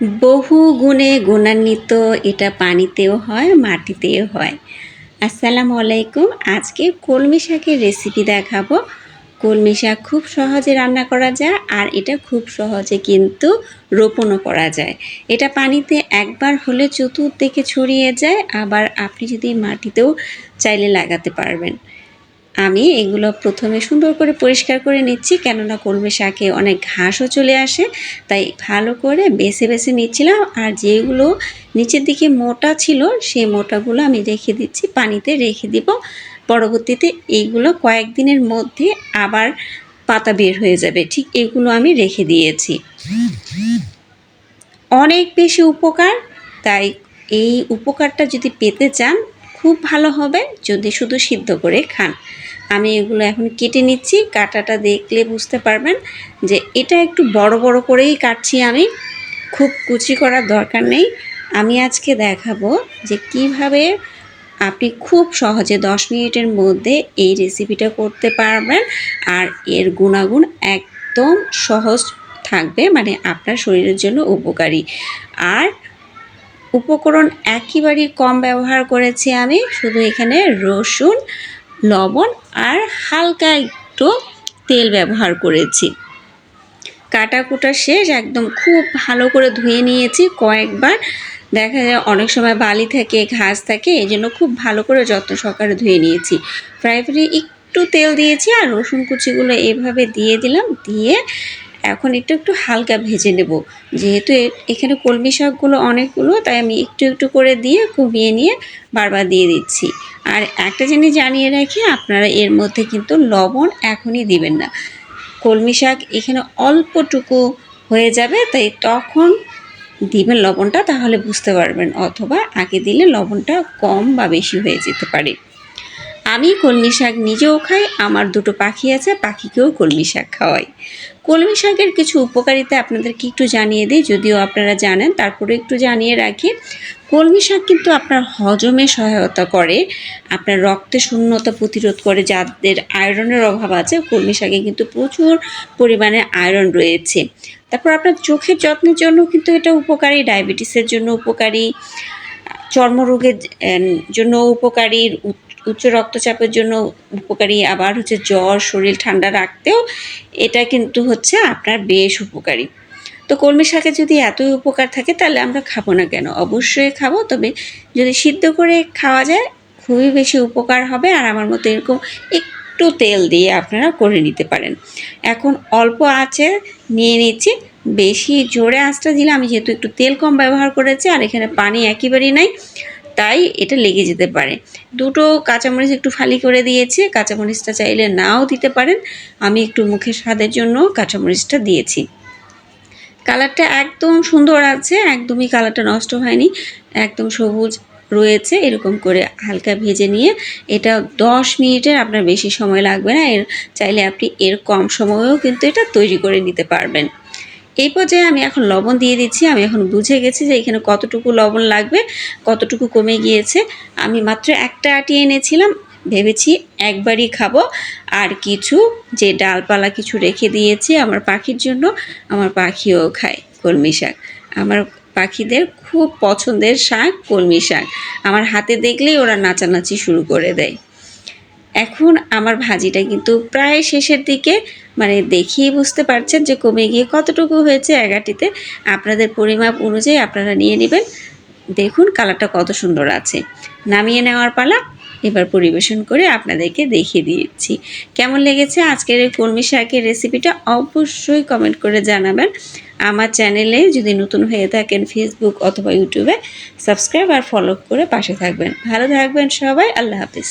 বহু গুণে গুণান্বিত এটা পানিতেও হয়, মাটিতেও হয়। আসসালামু আলাইকুম। আজকে কলমি শাকের রেসিপি দেখাবো। কলমি শাক খুব সহজে রান্না করা যায় আর এটা খুব সহজে কিন্তু রোপণও করা যায়। এটা পানিতে একবার হলে চতুর্দিকে ছড়িয়ে যায়। আবার আপনি যদি মাটিতেও চাইলে লাগাতে পারবেন। আমি এগুলো প্রথমে সুন্দর করে পরিষ্কার করে নিচ্ছি, কেননা কলমি শাকে অনেক ঘাসও চলে আসে, তাই ভালো করে বেছে বেছে নিচ্ছিলাম। আর যেগুলো নিচের দিকে মোটা ছিল সেই মোটাগুলো আমি রেখে দিচ্ছি, পানিতে রেখে দিব। পরবর্তীতে এইগুলো কয়েকদিনের মধ্যে আবার পাতা বের হয়ে যাবে, ঠিক এগুলো আমি রেখে দিয়েছি। অনেক বেশি উপকার, তাই এই উপকারটা যদি পেতে চান খুব ভালো হবে যদি শুধু সিদ্ধ করে খান। আমি এগুলো এখন কেটে নিচ্ছি, কাটাটা দেখলে বুঝতে পারবেন যে এটা একটু বড় বড় করেই কাটছি আমি। খুব কুচি করার দরকার নেই। আমি আজকে দেখাবো যে কীভাবে আপনি খুব সহজে দশ মিনিটের মধ্যে এই রেসিপিটা করতে পারবেন আর এর গুণাগুণ একদম সহজ থাকবে মানে আপনার শরীরের জন্য উপকারী। আর উপকরণ একেবারেই কম ব্যবহার করেছি আমি, শুধু এখানে রসুন, লবণ আর হালকা একটু তেল ব্যবহার করেছি। কাটা কুটা শেষ, একদম খুব ভালো করে ধুয়ে নিয়েছি কয়েকবার। দেখা যায় অনেক সময় বালি থাকে, ঘাস থাকে, এই জন্য খুব ভালো করে যত্ন সহকারে ধুয়ে নিয়েছি। ফ্রাই একটু তেল দিয়েছি আর রসুন কুচিগুলো এভাবে দিয়ে দিলাম, দিয়ে এখন একটু একটু হালকা ভেজে নেব। যেহেতু এখানে কলমি শাকগুলো অনেকগুলো, তাই আমি একটু একটু করে দিয়ে কমিয়ে নিয়ে বারবার দিয়ে দিচ্ছি। আর একটা জিনিস জানিয়ে রাখি, আপনারা এর মধ্যে কিন্তু লবণ এখনই দিবেন না। কলমি শাক এখানে অল্পটুকু হয়ে যাবে, তাই তখন দিবেন লবণটা, তাহলে বুঝতে পারবেন, অথবা আগে দিলে লবণটা কম বা বেশি হয়ে যেতে পারে। আমি কলমি শাক নিজেও খাই, আমার দুটো পাখি আছে, পাখিকেও কলমি শাক খাওয়াই। কলমি শাকের কিছু উপকারিতা আপনাদেরকে একটু জানিয়ে দিই, যদিও আপনারা জানেন, তারপরে একটু জানিয়ে রাখি। কলমি শাক কিন্তু আপনার হজমে সহায়তা করে, আপনার রক্তে শূন্যতা প্রতিরোধ করে, যাদের আয়রনের অভাব আছে, কলমি শাকে কিন্তু প্রচুর পরিমাণে আয়রন রয়েছে। তারপর আপনার চোখের যত্নের জন্য কিন্তু এটা উপকারী, ডায়াবেটিসের জন্য উপকারী। চর্মরোগের জন্য উপকারী উচ্চ রক্তচাপের জন্য উপকারী, আবার হচ্ছে জ্বর, শরীর ঠান্ডা রাখতেও এটা কিন্তু হচ্ছে আপনার বেশ উপকারী। তো কলমি শাকে যদি এতই উপকার থাকে, তাহলে আমরা খাব না কেন? অবশ্যই খাব, তবে যদি সিদ্ধ করে খাওয়া যায়, খুবই বেশি উপকার হবে, আর আমার মতো এরকম একটু তেল দিয়ে আপনারা করে নিতে পারেন। এখন অল্প আছে নিয়ে নিচ্ছি। বেশি জোরে আঁচটা দিলে আমি যেহেতু একটু তেল কম ব্যবহার করেছি আর এখানে পানি একেবারেই নাই, তাই এটা লেগে যেতে পারে। দুটো কাঁচামরিচ একটু ফালি করে দিয়েছি, কাঁচামরিচটা চাইলে নাও দিতে পারেন। আমি একটু মুখের স্বাদের জন্য কাঁচামরিচটা দিয়েছি। কালারটা একদম সুন্দর আছে, একদমই কালারটা নষ্ট হয়নি, একদম সবুজ রয়েছে, এরকম করে হালকা ভেজে নিয়ে এটা দশ মিনিটের আপনার বেশি সময় লাগবে না, এর চাইলে আপনি এর কম সময়েও কিন্তু এটা তৈরি করে নিতে পারবেন। এই পর্যায়ে আমি এখন লবণ দিয়ে দিচ্ছি। আমি এখন বুঝে গেছি যে এখানে কতটুকু লবণ লাগবে, কতটুকু কমে গিয়েছে। আমি মাত্র একটা আটি এনেছিলাম, ভেবেছি একবারই খাব। আর কিছু, যে ডালপালা কিছু রেখে দিয়েছি আমার পাখির জন্য, আমার পাখিও খায় কলমি শাক। আমার পাখিদের খুব পছন্দের শাক কলমি শাক। আমার হাতে দেখলেই ওরা নাচানাচি শুরু করে দেয়। এখন আমার ভাজিটা কিন্তু প্রায় শেষের দিকে মানে দেখিয়ে বুঝতে পারছেন যে কমে গিয়ে কতটুকু হয়েছে এগাটিতে আপনাদের পরিমাপ অনুযায়ী আপনারা নিয়ে নেবেন। দেখুন কালারটা কত সুন্দর আছে। নামিয়ে নেওয়ার পালা, এবার পরিবেশন করে আপনাদেরকে দেখিয়ে দিয়েছি কেমন লেগেছে আজকের এই কলমি শাকের রেসিপিটা অবশ্যই কমেন্ট করে জানাবেন। আমার চ্যানেলে যদি নতুন হয়ে থাকেন ফেসবুক অথবা ইউটিউবে সাবস্ক্রাইব আর ফলো করে পাশে থাকবেন। ভালো থাকবেন সবাই, আল্লাহ হাফিজ।